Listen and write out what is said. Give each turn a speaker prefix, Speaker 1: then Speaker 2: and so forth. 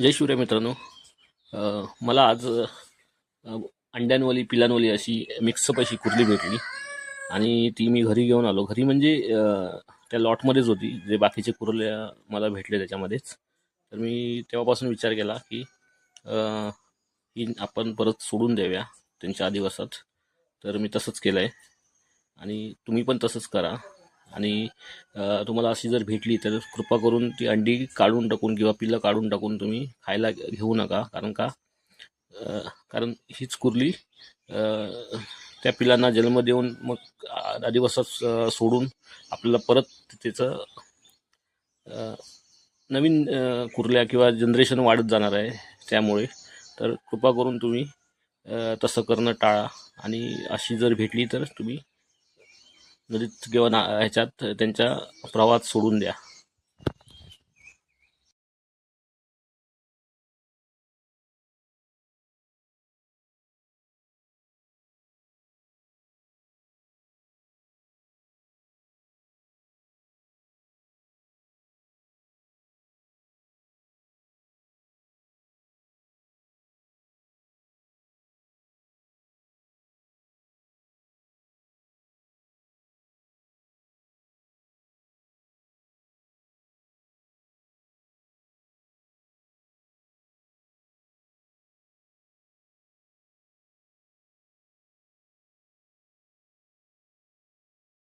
Speaker 1: जय शिवराय मित्रांनो. मला आज अंड्यांवाली पिलांवाली अशी मिक्सअप अशी कुर्ली भेटली. आणि ती मी घरी घेऊन आलो. घरी म्हणजे त्या लॉटमध्येच होती. जे बाकीचे कुरल्या मला भेटले त्याच्यामध्येच. तर मी तेव्हापासून विचार केला की ही आपण परत सोडून द्याव्या त्यांच्या आदिवासात. तर मी तसंच केलं आहे आणि तुम्ही पण तसंच करा. आणि तुम्हाला अशी जर भेटली तर कृपा करून ती अंडी काढून टाकून किंवा पिल्लं काढून टाकून तुम्ही खायला घेऊ नका. कारण का? कारण हीच कुर्ली त्या पिलांना जन्म देऊन मग आ- आदिवासात सोडून आपल्याला परत त्याचं नवीन कुर्ल्या किंवा जनरेशन वाढत जाणार आहे त्यामुळे. तर कृपा करून तुम्ही तसं करणं टाळा आणि अशी जर भेटली तर तुम्ही नदीत किंवा ना ह्याच्यात त्यांच्या प्रवाहात सोडून द्या.